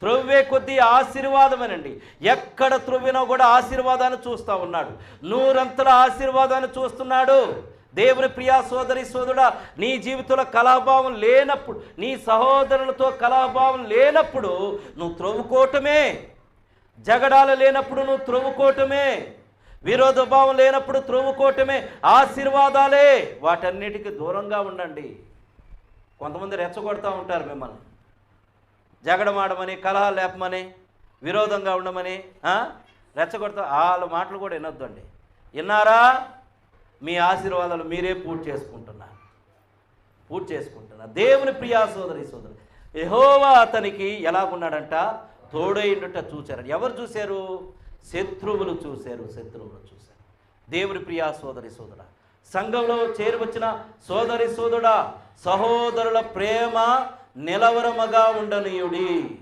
త్రొవ్వే కొద్దీ ఆశీర్వాదమేనండి. ఎక్కడ త్రొవ్వినా కూడా ఆశీర్వాదాన్ని చూస్తూ ఉన్నాడు. నూరంతల ఆశీర్వాదాన్ని చూస్తున్నాడు. దేవుని ప్రియా సోదరి సోదరుడా నీ జీవితంలో కళాభావం లేనప్పుడు నీ సహోదరులతో కళాభావం లేనప్పుడు నువ్వు త్రవ్వుకోవటమే. జగడాలు లేనప్పుడు నువ్వు త్రవ్వుకోవటమే. విరోధభావం లేనప్పుడు త్రవ్వుకోవటమే. ఆశీర్వాదాలే. వాటన్నిటికీ దూరంగా ఉండండి. కొంతమంది రెచ్చగొడతా ఉంటారు మిమ్మల్ని. జగడమాడమని కలహాలు లేపమని విరోధంగా ఉండమని రెచ్చగొడతా వాళ్ళ మాటలు కూడా వినొద్దండి. విన్నారా? మీ ఆశీర్వాదాలు మీరే పూర్తి చేసుకుంటున్నారు. పూర్తి చేసుకుంటున్నారు. దేవుని ప్రియా సోదరి సోదరు ఎహోవా అతనికి ఎలాగున్నాడంట? తోడైండుట చూశారు. ఎవరు చూశారు? శత్రువులు చూశారు శత్రువులు చూశారు. దేవుని ప్రియా సోదరి సోదర సంఘంలో చేరువచ్చిన సోదరి సోదరుడా సహోదరుల ప్రేమ నిలవరముగా ఉండనీయుడి.